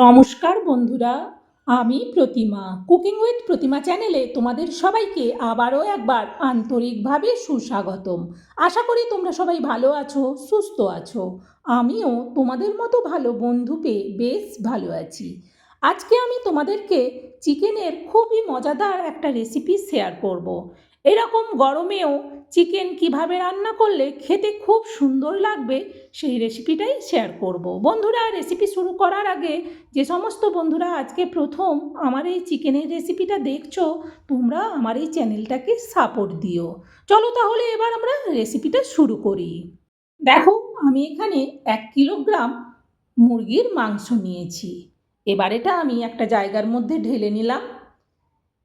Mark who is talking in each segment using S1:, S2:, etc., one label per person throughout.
S1: নমস্কার বন্ধুরা, আমি প্রতিমা। কুকিং উইথ প্রতিমা চ্যানেলে তোমাদের সবাইকে আবারও একবার আন্তরিকভাবে সুস্বাগতম। আশা করি তোমরা সবাই ভালো আছো, সুস্থ আছো। আমিও তোমাদের মতো ভালো বন্ধু পেয়ে বেশ ভালো আছি। আজকে আমি তোমাদেরকে চিকেনের খুবই মজাদার একটা রেসিপি শেয়ার করব। এরকম গরমেও চিকেন কীভাবে রান্না করলে খেতে খুব সুন্দর লাগবে, সেই রেসিপিটাই শেয়ার করব। বন্ধুরা রেসিপি শুরু করার আগে যে সমস্ত বন্ধুরা আজকে প্রথম আমার এই চিকেনের রেসিপিটা দেখছ, তোমরা আমার এই চ্যানেলটাকে সাপোর্ট দিও। চলো তাহলে এবার আমরা রেসিপিটা শুরু করি। দেখো, আমি এখানে এক কিলোগ্রাম মুরগির মাংস নিয়েছি। এবার এটা আমি একটা জায়গার মধ্যে ঢেলে নিলাম।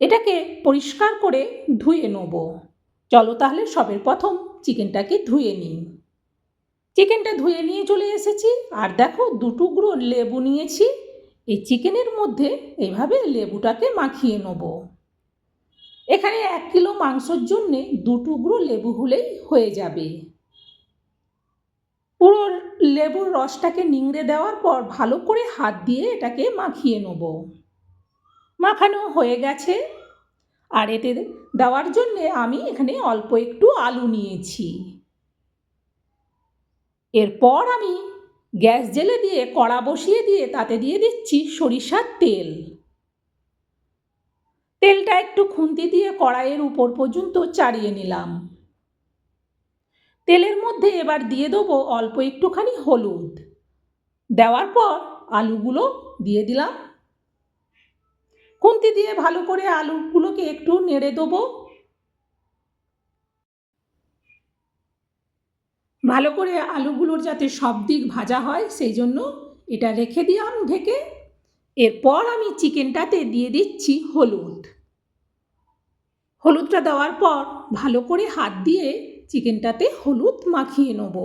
S1: এটাকে পরিষ্কার করে ধুয়ে নেব। চলো তাহলে সবের প্রথম চিকেনটাকে ধুয়ে নিই। চিকেনটা ধুয়ে নিয়ে চলে এসেছি, আর দেখো দু টুকরো লেবু নিয়েছি। এই চিকেনের মধ্যে এভাবে লেবুটাকে মাখিয়ে নেব। এখানে এক কিলো মাংসর জন্যে দু টুকরো লেবু হলেই হয়ে যাবে। পুরো লেবুর রসটাকে নিংড়ে দেওয়ার পর ভালো করে হাত দিয়ে এটাকে মাখিয়ে নেব। মাখানো হয়ে গেছে। আর এতে দেওয়ার জন্যে আমি এখানে অল্প একটু আলু নিয়েছি। এরপর আমি গ্যাস জেলে দিয়ে কড়া বসিয়ে দিয়ে তাতে দিয়ে দিচ্ছি সরিষার তেল। তেলটা একটু খুন্তি দিয়ে কড়াইয়ের উপর পর্যন্ত চাড়িয়ে নিলাম। তেলের মধ্যে এবার দিয়ে দেবো অল্প একটুখানি হলুদ। দেওয়ার পর আলুগুলো দিয়ে দিলাম। খুন্তি দিয়ে ভালো করে আলুগুলোকে একটু নেড়ে দেবো। ভালো করে আলুগুলোর যাতে সব দিক ভাজা হয়, সেই জন্য এটা রেখে দিলাম ঢেকে। এরপর আমি চিকেনটাতে দিয়ে দিচ্ছি হলুদ। হলুদটা দেওয়ার পর ভালো করে হাত দিয়ে চিকেনটাতে হলুদ মাখিয়ে নেব।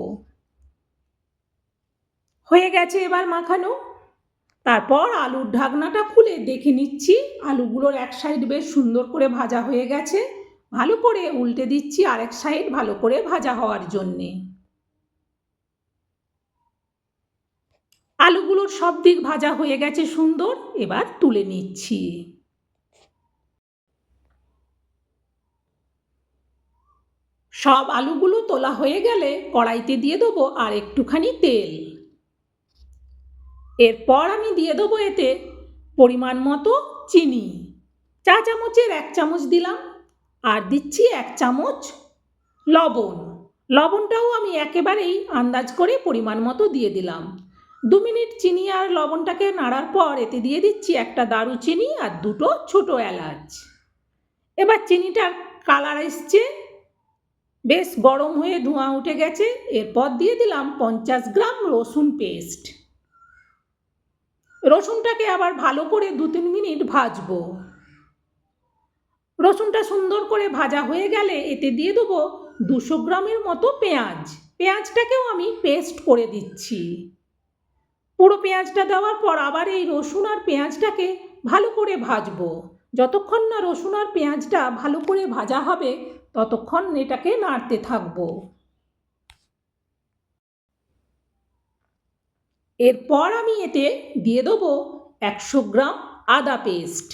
S1: হয়ে গেছে এবার মাখানো। তারপর আলুর ঢাকনাটা খুলে দেখে নিচ্ছি। আলুগুলোর এক সাইড বেশ সুন্দর করে ভাজা হয়ে গেছে। ভালো করে উল্টে দিচ্ছি আরেক সাইড ভালো করে ভাজা হওয়ার জন্যে। আলুগুলোর সব দিক ভাজা হয়ে গেছে সুন্দর। এবার তুলে নিচ্ছি। সব আলুগুলো তোলা হয়ে গেলে কড়াইতে দিয়ে দেবো আর একটুখানি তেল। এরপর আমি দিয়ে দেবো এতে পরিমাণ মতো চিনি। চা চামচের এক চামচ দিলাম আর দিচ্ছি এক চামচ লবণ। লবণটাও আমি একেবারেই আন্দাজ করে পরিমাণ মতো দিয়ে দিলাম। দু মিনিট চিনি আর লবণটাকে নাড়ার পর এতে দিয়ে দিচ্ছি একটা দারুচিনি আর দুটো ছোটো এলাচ। এবার চিনিটার কালার এসছে। বেশ গরম হয়ে ধোঁয়া উঠে গেছে। এরপর দিয়ে দিলাম পঞ্চাশ গ্রাম রসুন পেস্ট। রসুনটাকে আবার ভালো করে দু তিন মিনিট ভাজবো। রসুনটা সুন্দর করে ভাজা হয়ে গেলে এতে দিয়ে দেবো দুশো গ্রামের মতো পেঁয়াজ। পেঁয়াজটাকেও আমি পেস্ট করে দিচ্ছি। পুরো পেঁয়াজটা দেওয়ার পর আবার এই রসুন আর পেঁয়াজটাকে ভালো করে ভাজবো। যতক্ষণ না রসুন আর পেঁয়াজটা ভালো করে ভাজা হবে, ততক্ষণ এটাকে নাড়তে থাকব। এরপর আমি এতে দিয়ে দেবো একশো গ্রাম আদা পেস্ট।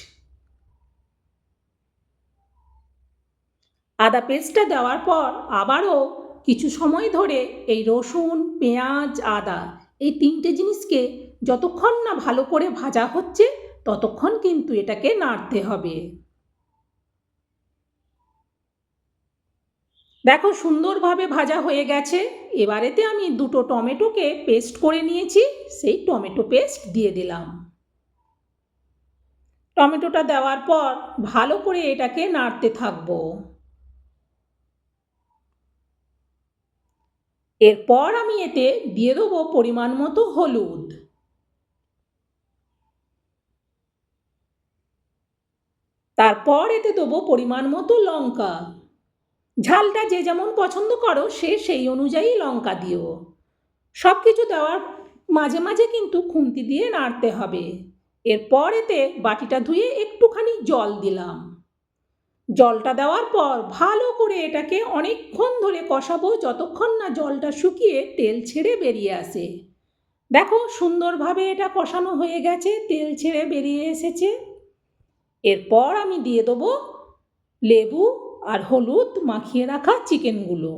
S1: আদা পেস্টটা দেওয়ার পর আবারও কিছু সময় ধরে এই রসুন, পেঁয়াজ, আদা এই তিনটে জিনিসকে যতক্ষণ না ভালো করে ভাজা হচ্ছে ততক্ষণ কিন্তু এটাকে নাড়তে হবে। দেখো সুন্দরভাবে ভাজা হয়ে গেছে। এবারেতে আমি দুটো টমেটোকে পেস্ট করে নিয়েছি, সেই টমেটো পেস্ট দিয়ে দিলাম। টমেটোটা দেওয়ার পর ভালো করে এটাকে নাড়তে থাকব। এরপর আমি এতে দিয়ে দেবো পরিমাণ মতো হলুদ। তারপর এতে দেবো পরিমাণ মতো লঙ্কা। ঝালটা যে যেমন পছন্দ করো, সে সেই অনুযায়ী লঙ্কা দিও। সব কিছু দেওয়ার মাঝে মাঝে কিন্তু খুন্তি দিয়ে নাড়তে হবে। এরপর এতে বাটিটা ধুয়ে একটুখানি জল দিলাম। জলটা দেওয়ার পর ভালো করে এটাকে অনেকক্ষণ ধরে কষাবো যতক্ষণ না জলটা শুকিয়ে তেল ছেড়ে বেরিয়ে আসে। দেখো সুন্দরভাবে এটা কষানো হয়ে গেছে, তেল ছেড়ে বেরিয়ে এসেছে। এরপর আমি দিয়ে দেবো লেবু আর হলুদ মাখিয়ে রাখা চিকেনগুলো।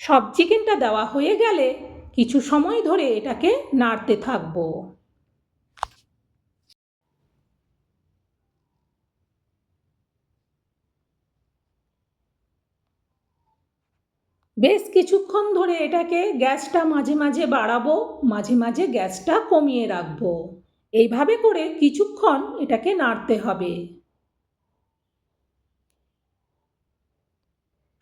S1: সব চিকেনটা দেওয়া হয়ে গেলে কিছু সময় ধরে এটাকে নাড়তে থাকব। বেশ কিছুক্ষণ ধরে এটাকে গ্যাসটা মাঝে মাঝে বাড়াবো, মাঝে মাঝে গ্যাসটা কমিয়ে রাখব। এইভাবে করে কিছুক্ষণ এটাকে নাড়তে হবে।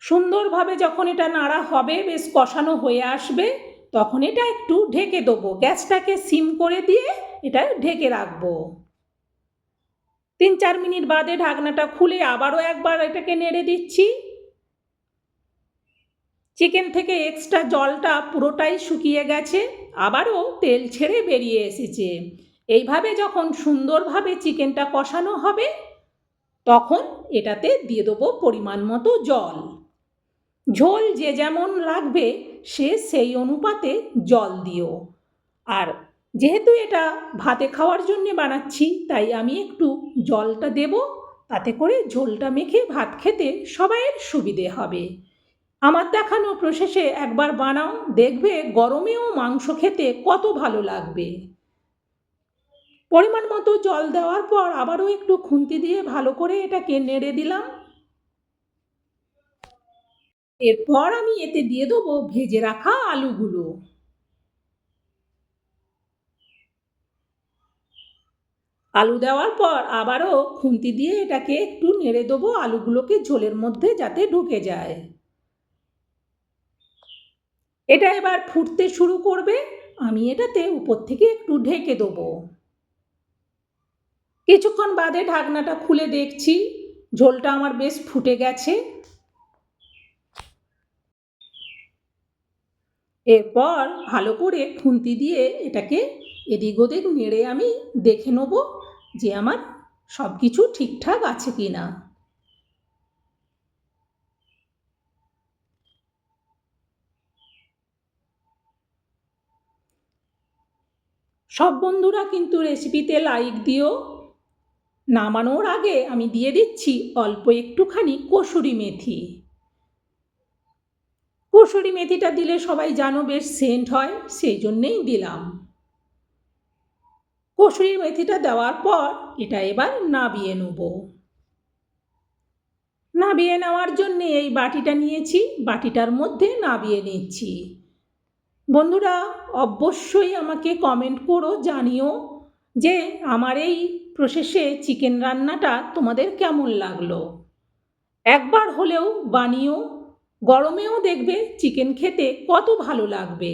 S1: সুন্দরভাবে যখন এটা নাড়া হবে, বেশ কষানো হয়ে আসবে, তখন এটা একটু ঢেকে দেবো। গ্যাসটাকে সিম করে দিয়ে এটা ঢেকে রাখব। তিন চার মিনিট বাদে ঢাকনাটা খুলে আবারও একবার এটাকে নেড়ে দিচ্ছি। চিকেন থেকে এক্সট্রা জলটা পুরোটাই শুকিয়ে গেছে, আবারও তেল ছেড়ে বেরিয়ে এসেছে। এইভাবে যখন সুন্দরভাবে চিকেনটা কষানো হবে, তখন এটাতে দিয়ে দেবো পরিমাণ মতো জল। ঝোল যে যেমন লাগবে, সে সেই অনুপাতে জল দিও। আর যেহেতু এটা ভাতে খাওয়ার জন্য বানাচ্ছি, তাই আমি একটু জলটা দেব, তাতে করে ঝোলটা মেখে ভাত খেতে সবাইয়ের সুবিধে হবে। আমার দেখানো প্রসেসে একবার বানাও, দেখবে গরমেও মাংস খেতে কত ভালো লাগবে। পরিমাণ মতো জল দেওয়ার পর আবারও একটু খুন্তি দিয়ে ভালো করে এটাকে নেড়ে দিলাম। এরপর আমি এতে দিয়ে দেবো ভেজে রাখা আলুগুলো। আলু দেওয়ার পর আবারও খুন্তি দিয়ে এটাকে একটু নেড়ে দেবো আলুগুলোকে ঝোলের মধ্যে যাতে ঢুকে যায়। এটা এবার ফুটতে শুরু করবে, আমি এটাতে উপর থেকে একটু ঢেকে দেবো। কিছুক্ষণ বাদে ঢাকনাটা খুলে দেখছি, ঝোলটা আমার বেশ ফুটে গেছে। এরপর ভালো করে খুন্তি দিয়ে এটাকে এদিক ওদিক নেড়ে আমি দেখে নেব যে আমার সব কিছু ঠিকঠাক আছে কি না। সব বন্ধুরা কিন্তু রেসিপিতে লাইক দিও। নামানোর আগে আমি দিয়ে দিচ্ছি অল্প একটুখানি কসুরি মেথি। কসুরি মেথিটা দিলে সবাই জানো বেশ সেন্ট হয়, সেই জন্যেই দিলাম। কসুরি মেথিটা দেওয়ার পর এটা এবার নাবিয়ে নেব। নাবিয়ে নেওয়ার জন্যে এই বাটিটা নিয়েছি, বাটিটার মধ্যে নাবিয়ে নিচ্ছি। বন্ধুরা, অবশ্যই আমাকে কমেন্ট করো, জানিও যে আমার এই প্রসেসে চিকেন রান্নাটা তোমাদের কেমন লাগল। একবার হলেও বানিও গরমেও দেখবে চিকেন খেতে কত ভালো লাগবে।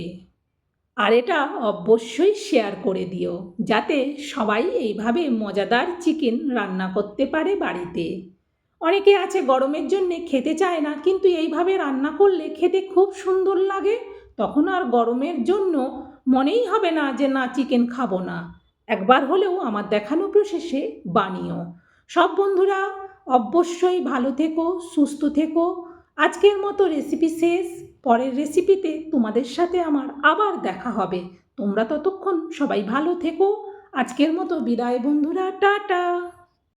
S1: আর এটা অবশ্যই শেয়ার করে দিও, যাতে সবাই এইভাবে মজাদার চিকেন রান্না করতে পারে বাড়িতে। অনেকে আছে গরমের জন্যে খেতে চায় না, কিন্তু এইভাবে রান্না করলে খেতে খুব সুন্দর লাগে। তখন আর গরমের জন্য মনেই হবে না যে না চিকেন খাব না। একবার হলেও আমার দেখানো প্রসেসে বানিও। সব বন্ধুরা, অবশ্যই ভালো থেকো, সুস্থ থেকো। আজকের মতো রেসিপি শেষ। পরের রেসিপিতে তোমাদের সাথে আমার আবার দেখা হবে। তোমরা ততক্ষণ সবাই ভালো থেকো। আজকের মতো বিদায় বন্ধুরা, টাটা!